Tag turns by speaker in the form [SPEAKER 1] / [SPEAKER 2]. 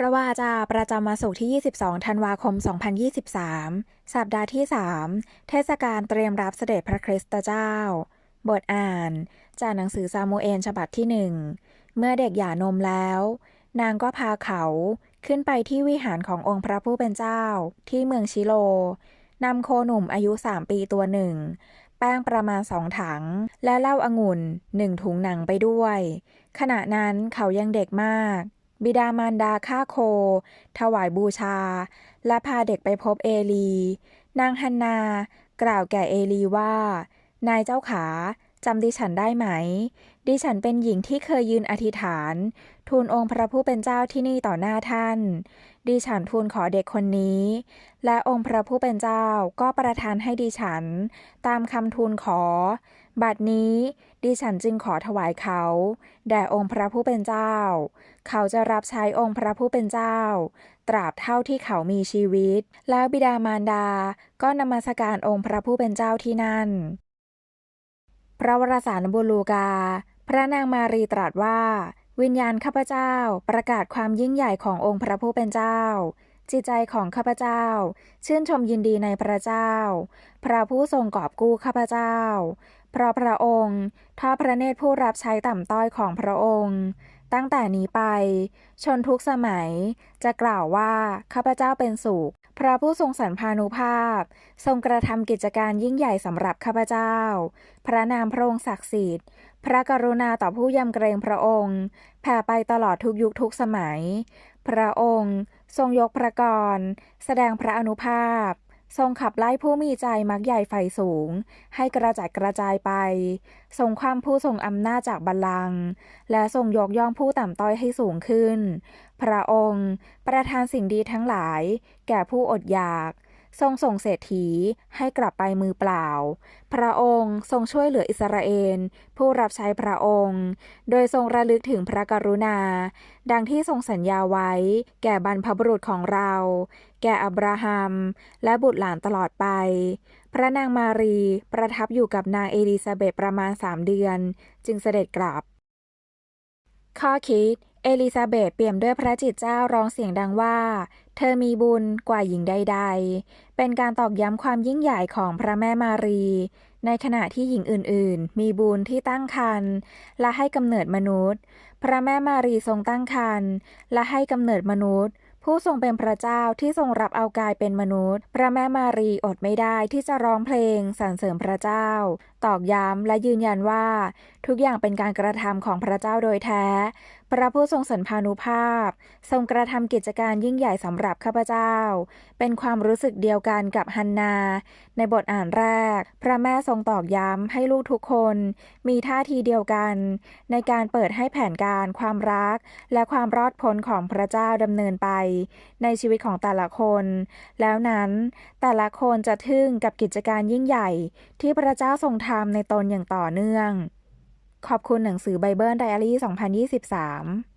[SPEAKER 1] พระวาจาประจำวันศุกร์ที่ 22 ธันวาคม 2023 สัปดาห์ที่ 3 เทศกาลเตรียมรับเสด็จพระคริสตเจ้า บทอ่าน จากหนังสือซามูเอลฉบับที่หนึ่ง เมื่อเด็กหย่านมแล้ว นางก็พาเขาขึ้นไปที่วิหารขององค์พระผู้เป็นเจ้า ที่เมืองชิโล นำโคหนุ่มอายุสามปีตัวหนึ่ง แป้งประมาณสองถัง และเหล้าองุ่นหนึ่งถุงหนังไปด้วย ขณะนั้นเขายังเด็กมาก บิดามารดาฆ่าโค ถวายบูชา และพาเด็กไปพบเอลี นางฮันนา กล่าวแก่เอลีว่า นายเจ้าขา จำดิฉันได้ไหม ดิฉันเป็นหญิงที่เคยยืนอธิษฐาน ทูลองค์พระผู้เป็นเจ้าที่นี่ต่อหน้าท่าน ดิฉันทูลขอเด็กคนนี้ และองค์พระผู้เป็นเจ้าก็ประทานให้ดิฉัน ตามคำทูลขอ บัดนี้ดิฉันจึงขอถวายเขา แด่องค์พระผู้เป็นเจ้า เขาจะรับใช้องค์พระผู้เป็นเจ้า ตราบเท่าที่เขามีชีวิต แล้วบิดามารดา ก็นมัสการองค์พระผู้เป็นเจ้าที่นั่น พระวรสารบุลูกา พระนางมารีตรัสว่า วิญญาณข้าพเจ้าประกาศความยิ่งใหญ่ขององค์พระผู้เป็นเจ้า จิตใจของข้าพเจ้า ชื่นชมยินดีในพระเจ้า พระผู้ทรงกอบกู้ข้าพเจ้า เพราะพระองค์ทอดพระเนตรผู้รับใช้ต่ำต้อยของพระองค์ ตั้งแต่นี้ไป ชนทุกสมัยจะกล่าวว่าข้าพเจ้าเป็นสุข พระผู้ทรงสรรพานุภาพ ทรงกระทำกิจการยิ่งใหญ่สำหรับข้าพเจ้า พระนามพระองค์ศักดิ์สิทธิ์พระกรุณาต่อผู้ยำเกรงพระองค์ แผ่ไปตลอดทุกยุคทุกสมัย พระองค์ ทรงยกพระกร แสดงพระอนุภาพ ทรงขับไล่ผู้มีใจมักใหญ่ไฟสูง ให้กระจัดกระจายไป ทรงความผู้ทรงอำนาจจากบัลลังก์และทรงยกย่องผู้ต่ำต้อยให้สูงขึ้น พระองค์ ประทานสิ่งดีทั้งหลาย แก่ผู้อดอยาก ทรงส่งเศรษฐีให้กลับไปมือเปล่า พระองค์ทรงช่วยเหลืออิสราเอล ผู้รับใช้พระองค์ โดยทรงระลึกถึงพระกรุณา ดังที่ทรงสัญญาไว้ แก่บรรพบุรุษของเรา แก่อับราฮัม และบุตรหลานตลอดไป พระนางมารีประทับอยู่กับนางเอลิซาเบธประมาณสามเดือน จึงเสด็จกลับ ข้อคิด เอลิซาเบธเปี่ยมด้วยพระจิตเจ้าร้องเสียงดังว่า เธอมีบุญกว่าหญิงใด ๆ เป็นการตอกย้ำความยิ่งใหญ่ของพระแม่มารี ในขณะที่หญิงอื่นๆ มีบุญที่ตั้งครรภ์และให้กำเนิดมนุษย์ พระแม่มารีทรงตั้งครรภ์และให้กำเนิดมนุษย์ ผู้ทรงเป็นพระเจ้าที่ทรงรับเอากายเป็นมนุษย์ พระแม่มารีอดไม่ได้ที่จะร้องเพลงสรรเสริญพระเจ้า ตอกย้ำและยืนยันว่า ทุกอย่างเป็นการกระทำของพระเจ้าโดยแท้ พระผู้ทรงสันพานุภาพ ทรงกระทำกิจการยิ่งใหญ่สำหรับข้าพเจ้า เป็นความรู้สึกเดียวกันกับฮันนา ในบทอ่านแรก พระแม่ทรงตอกย้ำให้ลูกทุกคน มีท่าทีเดียวกัน ในการเปิดให้แผนการความรัก และความรอดพ้นของพระเจ้าดำเนินไปในชีวิตของแต่ละคน แล้วนั้นแต่ละคนจะทึ่งกับกิจการยิ่งใหญ่ที่พระเจ้าทรงทำในตนอย่างต่อเนื่อง ขอบคุณหนังสือไบเบิลไดอารี่ 2023